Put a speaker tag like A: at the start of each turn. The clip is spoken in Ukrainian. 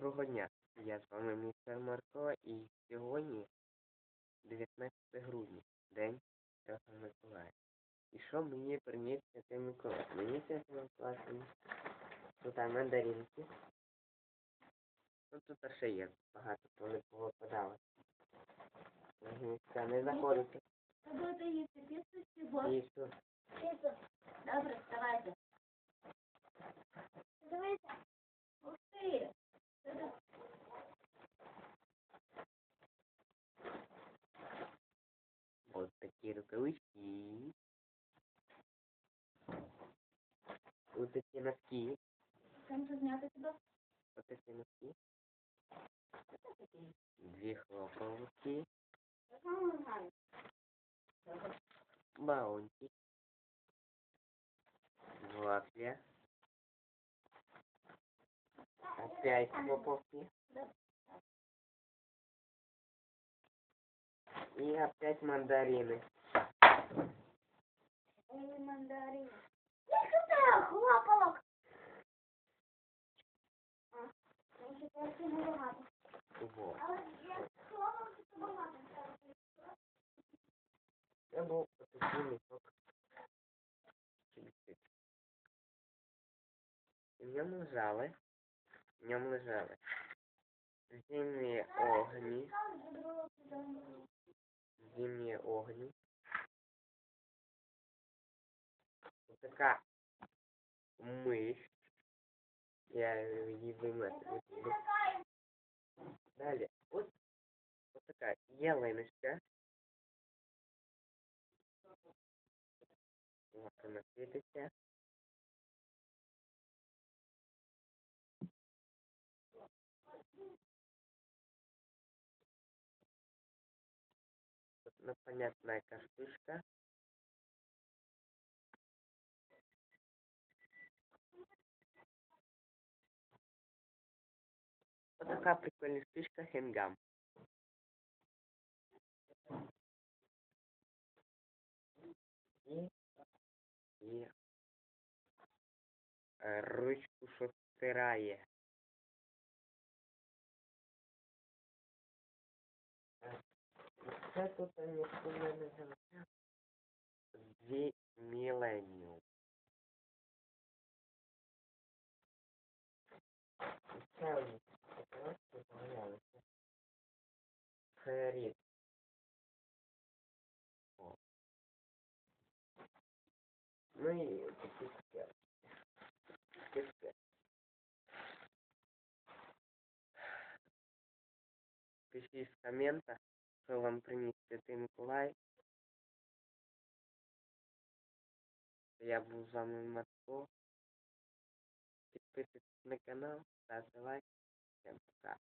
A: Доброго дня. Я з вами містер Марко і сьогодні 19 грудня, День Святого Миколая. І що мені приніс Святий Миколай? Мені Святий Миколай приніс тут мандаринки. Ну тут ще є багато, то повипадало. Угу. Це не заходиться.
B: Ви будете їсти піцу чи
A: Ось носки.
B: Там що зняти тебе?
A: Такі носки. Дві хлопавки. Баунти. Вафля. Опять хлопавки. И опять мандарины. Вот.
B: Але я це багато.
A: Я В нем лежали. В нем лежали. Зимние огни. Зимние огни. Вот такая мышь. Я її буду. Далі. Ось, така ялиночка. Ось вона світиться. Тут непонятная картышка. Вот такая прикольная штучка хенгам. И, и э, ручку, що стирає. І Це тут не. Дві міленіум. І Це у них таке з'являлося. Феріт. О. Ну і такі цукерки. Цукерки. Пишіть в комментах, що вам приніс Святий Миколай. Я був з вами Марко. Підписуйтесь на канал, ставте лайк. Всем пока.